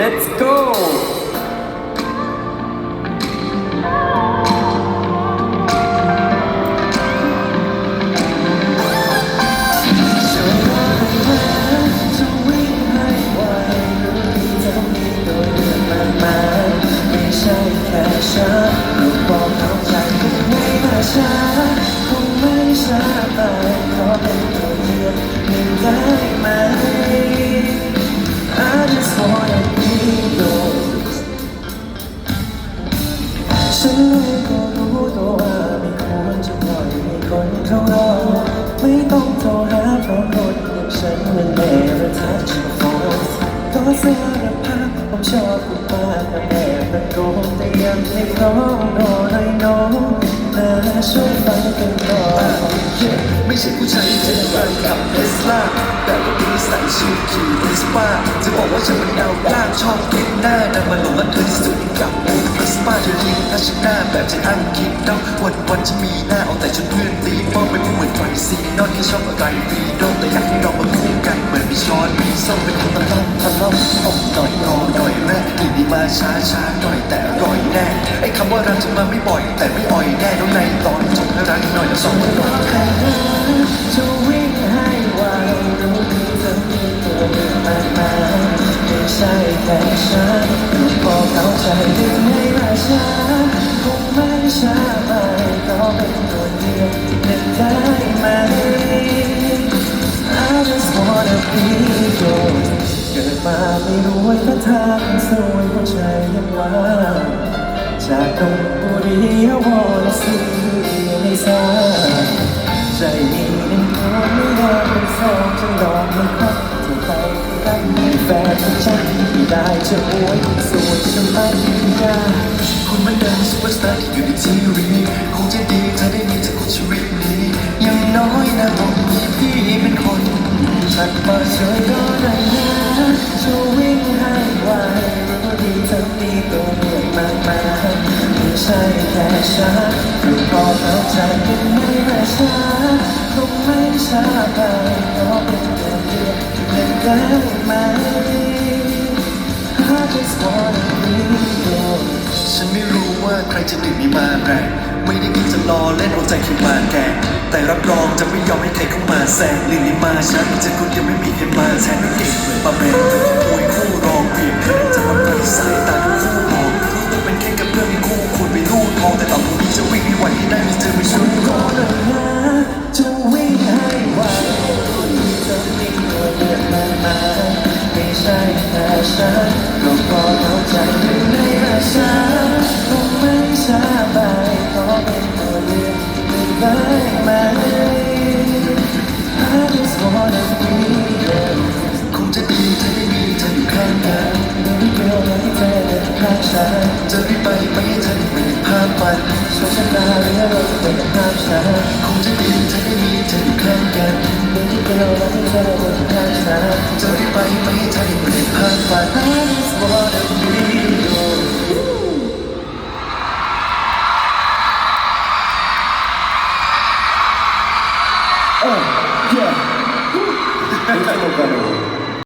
let's go จะวิ่งให้ไวห ก็รู้ตัวว่าไม่ควรจะปล่อยให้คนเขารอไม่ต้องโทรหาเพราะคนอย่างฉันมัน never touch your phone ก็สารภาพผมชอบคุณมากแต่แอบตะโกนแต่ยังไม่พร้องโน้อยน้องน่าช่วยฟังกันก่อนไม่ใช่ผู้ชายที่จะเดินขับเทสลาแต่ก็มีใส่ชื่อขี่เวสปาจะบอกว่าฉันมันดาวกล้าชอบเก็บหน้าแต่มันหลงรักเธอที่สุดกับ ฉันหน้าแบบจะอังคิดต้องวันวันๆจะมีหน้าเอาแต่ชุดเพื่อนตีป้องไปไม่เหมือนไฟซีนอนแค่ชอบอะไรฟรีโดนแต่อยากให้เรามาคู่กันเหมือนมีช้อนมีส้มเป็นคนตะล่อมตะล่อมอมหน่อยงอหน่อยแม่กลิ่นดีมาช้าช้าหน่อยแต่อร่อยแน่ไอ้คำว่ารักจะมาไม่บ่อย แต่ไม่อ่อยแน่แล้วในตอนจบน่ารักหน่อยแล้วสองคนหน่อยจะวิ่งให้ไวรู้ที่เธอมีตัวเลือมามายไม่ใช่แค่ฉันลูกบอกเข้าใจดึงให้มา ช้าคงไม่ช้าไปก็เป็นคนเดียวเป็นได้ไหม I just wanna be yours เกิดมาไม่รวยก็ทางสวยหัวใจยังว่างจากตรงบุรี I wanna see you ในสาย ฟนของฉันไม่ได้จะอวยสวยจะไม่ยาคุณมันดังซุปเปอร์สตาร์ที่อยู่ในทีวีคงจะดีถ้าได้มีเธอคนชีวิตนี้อยังน้อยนะต้องมีพี่เป็นคนฉันมาช่วยก็ได้นะจะวิ่งให้ไวรู้ดีเธอมีตัวเลือกมากมายไม่ใช่แค่ฉันคือพอเข้าใจกันไม่มาช้าคงไม่ช้าไปก็เป็นตัวเลือก ที่หนึ่งไหม I just wanna be yours ฉันไม่รู้ว่าใครจะดื่มมีมาแรงไม่ได้คิดจะรอเล่นเอาใจคิวมาแกงแต่รับรองจะไม่ยอมให้ใครเข้ามาแซงลินลิมาฉันจะคุณยังไม่มีใครมาแทนไม่เก่งเหมือนปาแมนแต่ป่วยคู่รองเปลี่ยนเธอจะมาปฏิสายตา ได้ไหม I just wanna be yours คงจะดีถ้าได้มีเธออยู่ข้างกัน Baby girl อยากให้เธอเป็นข้างฉันจะรีบไปไม่ให้เธอเป็นภาพฝันช่วยฉันมาเรียกเราจะเป็นข้างฉันคงจะดีถ้าได้มีเธออยู่ข้างกัน Baby girl อยากให้เธอเป็นข้างฉันจะรีบไปไม่ให้เธอเป็นภาพฝัน I just wanna be いつもから